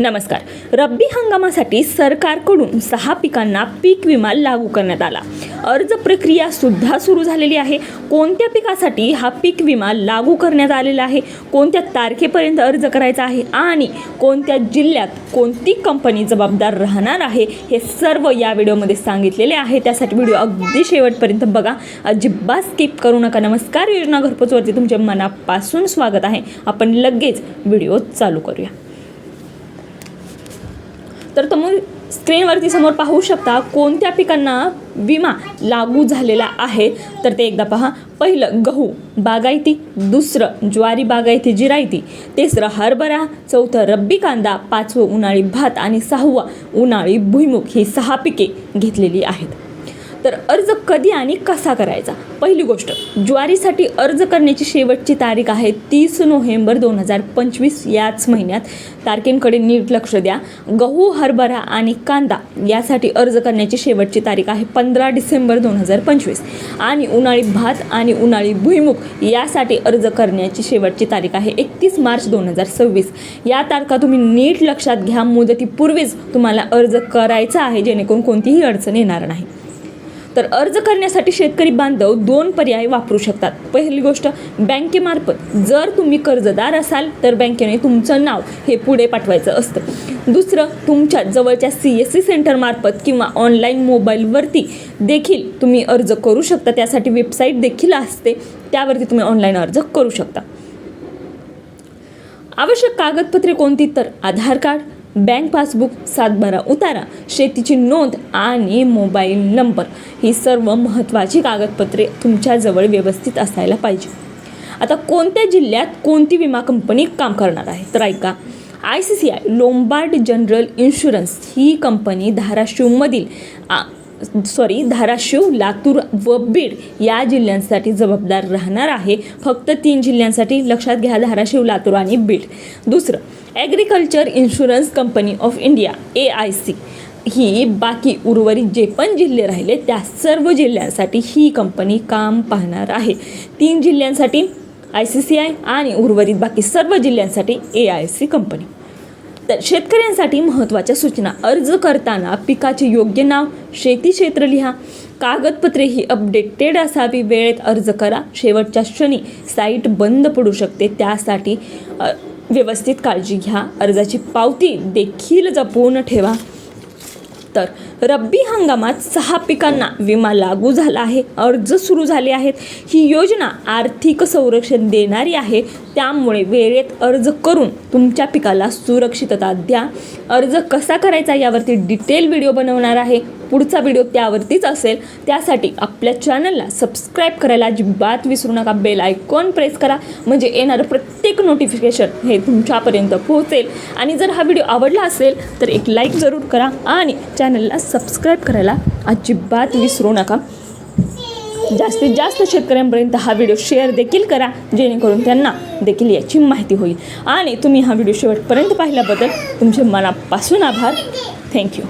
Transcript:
नमस्कार. रब्बी हंगामासाठी सरकारकडून सहा पिकांना पीक विमा लागू करण्यात आला. अर्ज प्रक्रिया सुद्धा सुरू झालेली आहे. कोणत्या पिकासाठी हा पीक विमा लागू करण्यात आलेला आहे? कोणत्या तारखेपर्यंत अर्ज करायचा आहे? आणि कोणत्या जिल्ह्यात कोणती कंपनी जबाबदार राहणार आहे? हे सर्व या व्हिडिओमध्ये सांगितलेले आहे. त्यासाठी व्हिडिओ अगदी शेवटपर्यंत बघा. अजिबात स्किप करू नका. नमस्कार. योजना घरपोचवरती तुमच्या मनापासून स्वागत आहे. आपण लगेच व्हिडिओ चालू करूया. तर तुम्ही स्क्रीनवरती समोर पाहू शकता कोणत्या पिकांना विमा लागू झालेला आहे. तर ते एकदा पहा. पहिलं गहू बागायती दुसरं ज्वारी बागायती जिरायती तिसरं हरभरा चौथं रब्बी कांदा पाचवं उन्हाळी भात आणि सहावं उन्हाळी भुईमुग ही सहा पिके घेतलेली आहेत. तर अर्ज कधी आणि कसा करायचा? पहिली गोष्ट ज्वारीसाठी अर्ज करण्याची शेवटची तारीख आहे तीस नोव्हेंबर दोन हजार पंचवीस. याच महिन्यात तारखेंकडे नीट लक्ष द्या. गहू हरभरा आणि कांदा यासाठी अर्ज करण्याची शेवटची तारीख आहे पंधरा डिसेंबर दोन हजार पंचवीस. आणि उन्हाळी भात आणि उन्हाळी भुईमुग यासाठी अर्ज करण्याची शेवटची तारीख आहे एकतीस मार्च दोन हजार सव्वीस. या तारखा तुम्ही नीट लक्षात घ्या. मुदतीपूर्वीच तुम्हाला अर्ज करायचा आहे जेणेकरून कोणतीही अडचण येणार नाही. तर अर्ज करण्यासाठी शेतकरी बांधव दोन पर्याय वापरू शकतात. पहिली गोष्ट बँकेमार्फत जर तुम्ही कर्जदार असाल तर बँकेने तुमचं नाव हे पुढे पाठवायचं असतं. दुसरं तुमच्या जवळच्या सी एस सी सेंटरमार्फत किंवा ऑनलाईन मोबाईलवरती देखील तुम्ही अर्ज करू शकता. त्यासाठी वेबसाईट देखील असते. त्यावरती तुम्ही ऑनलाईन अर्ज करू शकता. आवश्यक कागदपत्रे कोणती? तर आधार कार्ड बँक पासबुक सातबारा उतारा शेतीची नोंद आणि मोबाईल नंबर ही सर्व महत्त्वाची कागदपत्रे तुमच्याजवळ व्यवस्थित असायला पाहिजे. आता कोणत्या जिल्ह्यात कोणती विमा कंपनी काम करणार आहे? तर ऐका I C C I Lombard general insurance he company धाराशिवमधील सॉरी धाराशिव लातूर व बीड या जिल्ह्यांसाठी जबाबदार राहणार आहे. फक्त तीन जिल्ह्यांसाठी लक्षात घ्या धाराशिव लातूर आणि बीड. दुसरं agriculture insurance company of India A I C ही बाकी उर्वरित जे पण जिल्हे राहिले त्या सर्व जिल्ह्यांसाठी ही कंपनी काम पाहणार आहे. तीन जिल्ह्यांसाठी आय सी सी आय आणि उर्वरित बाकी सर्व जिल्ह्यांसाठी ए आय सी कंपनी तर शेतकऱ्यांसाठी महत्त्वाच्या सूचना. अर्ज करताना पिकाचे योग्य नाव शेती क्षेत्र लिहा. कागदपत्रे ही अपडेटेड असावी. वेळेत अर्ज करा. शेवटच्या क्षणी साईट बंद पडू शकते. त्यासाठी व्यवस्थित काळजी घ्या. अर्जाची पावती देखील जपून ठेवा. तर रब्बी हंगामात सहा पिकांना विमा लागू झाला आहे. अर्ज सुरू झाले आहेत. ही योजना आर्थिक संरक्षण देणारी आहे. त्यामुळे वेळेत अर्ज करून तुमच्या पिकाला सुरक्षितता द्या. अर्ज कसा करायचा यावरती डिटेल व्हिडिओ बनवणार आहे. पुढचा व्हिडिओ त्यावरतीच असेल. त्यासाठी आपल्या चॅनलला सबस्क्राईब करायला अजिबात विसरू नका. बेल आयकॉन प्रेस करा. म्हणजे येणारं प्रत्येक नोटिफिकेशन हे तुमच्यापर्यंत पोहोचेल. आणि जर हा व्हिडिओ आवडला असेल तर एक लाईक जरूर करा. आणि चॅनलला सबस्क्राईब करायला अजिबात विसरू नका. जास्तीत जास्त शेतकऱ्यांपर्यंत हा व्हिडिओ शेअर देखील करा. जेणेकरून त्यांना देखील याची माहिती होईल. आणि तुम्ही हा व्हिडिओ शेवटपर्यंत पाहिल्याबद्दल तुमचे मनापासून आभार. थँक्यू